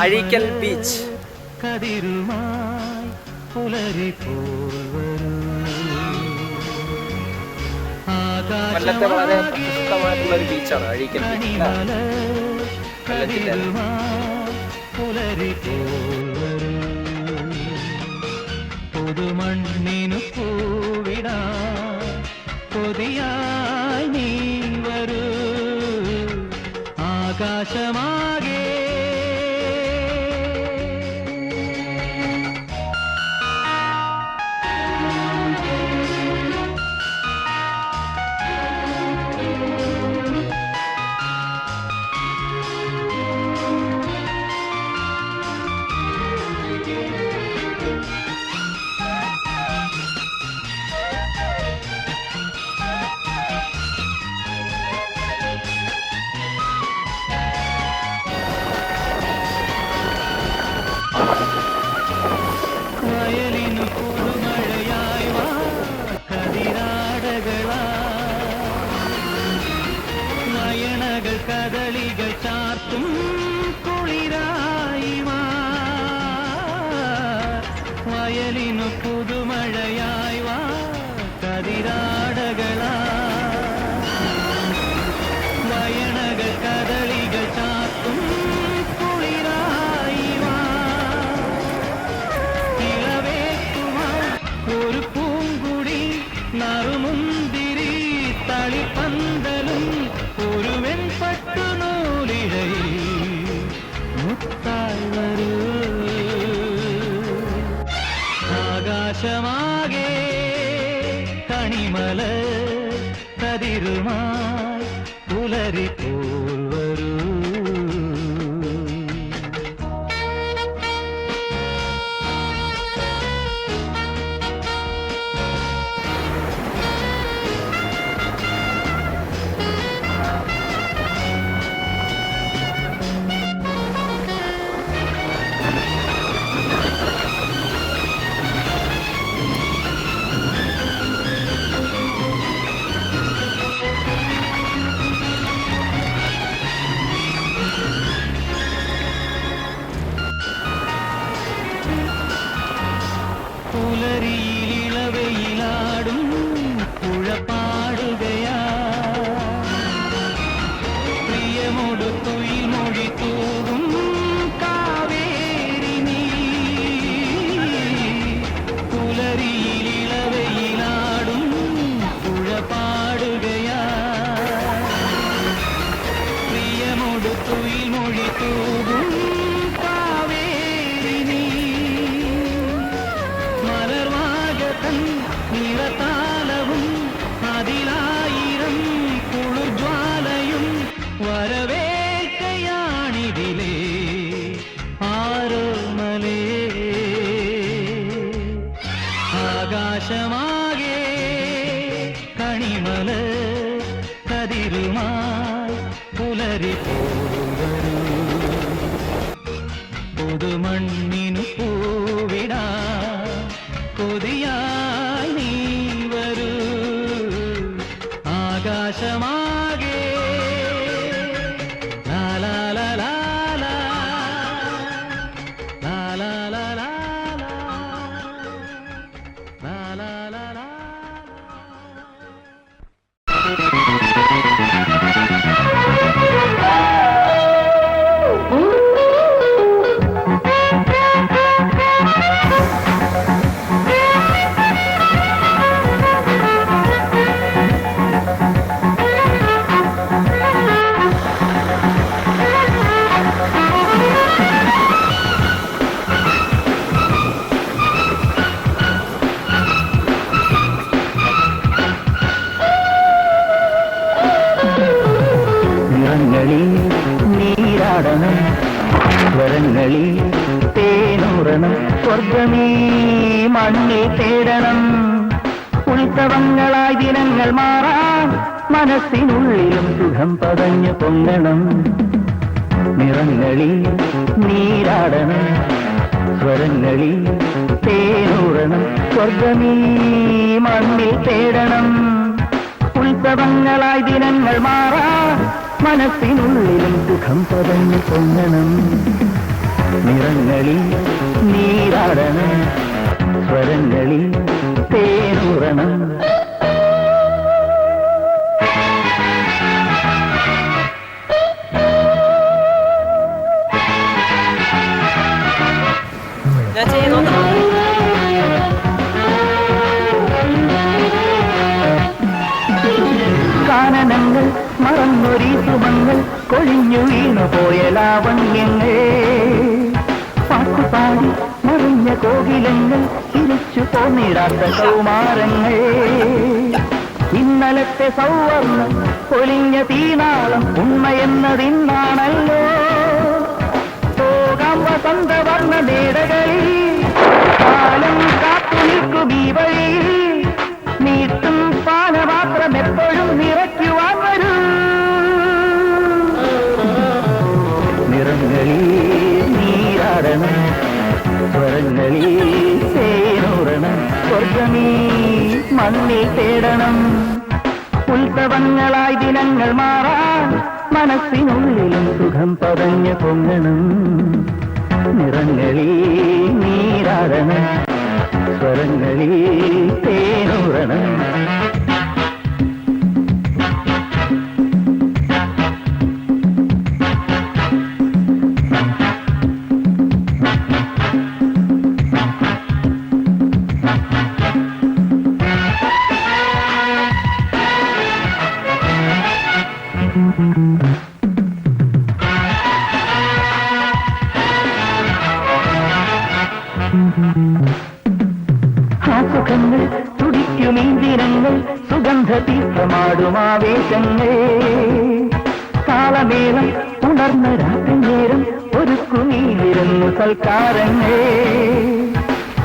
Azhikkal beach. കതിരുമായി. കൊല്ലത്തെ വളരെ പ്രശസ്തമായിട്ടുള്ള ഒരു ബീച്ചാണ് അഴീക്കൽ വരൂ. പുതുമണ്ണിനു പൂവിടാ കൊതിയായി നീ വരൂ ആകാശമാകെ വയലിനു പുതുമഴയായി വാ കതിരാടകളാ ആകാശമാകെ കണിമല കതിരുമായി പുലരി மயிலாடும் പുതുമണ്ണിനു പൂവിടാ കൊതിയായി നീരാടണം സ്വരങ്ങളിൽ തേനൂറണം സ്വർഗമേ മണ്ണിൽ തേടണം. ഉത്സവങ്ങളായി ദിനങ്ങൾ മാറാം മനസ്സിനുള്ളിലും സുഖം പതഞ്ഞു പൊങ്ങണം. നിറങ്ങളിൽ നീരാടണം സ്വരങ്ങളിൽ തേനൂറണം സ്വർഗമീ മണ്ണിൽ തേടണം. ഉത്സവങ്ങളായി ദിനങ്ങൾ മാറാ മനസ്സിനുള്ളിലും സുഖം പതഞ്ഞു പൊങ്ങണം. നിറങ്ങളിൽ നീരാടണം. സ്വരങ്ങളിൽ തേനൂറണം. കൊഴിഞ്ഞു വീണുപോയ ലാവണ്യങ്ങൾ പാട്ടുപാടി മറിഞ്ഞ കോകിലങ്ങൾ ചിരിച്ചു പോന്നിടാത്ത കൗമാരങ്ങൾ ഇന്നലത്തെ സൗവർണം പൊലിഞ്ഞ തീനാളം ഉണ്മയെന്നതിന്നാണല്ലോ മണ്ണിൽ തേടണം. ഉത്സവങ്ങളായി ദിനങ്ങൾ മാറാൻ മനസ്സിനുള്ളിലും സുഖം പതഞ്ഞു പൊങ്ങണം. നിറങ്ങളിൽ നീരാടണം. സ്വരങ്ങളിൽ തേനൂറണം. സുഖങ്ങൾ തുടിക്കും ഈ ദിനങ്ങൾ സുഗന്ധ തീർത്ഥമാടുമാവേശങ്ങൾ കാലമേളം ഉണർന്ന രാത്രി നേരം ഒരുക്കുമീലിരുന്നു സൽക്കാരങ്ങൾ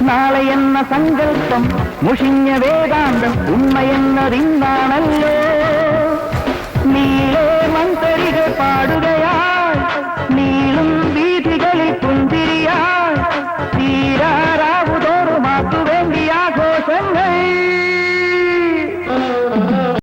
നാളെ എന്ന സങ്കല്പം മുഷിഞ്ഞ വേദാന്തം ഉണ്മയെന്നതിന്നാണല്ലോ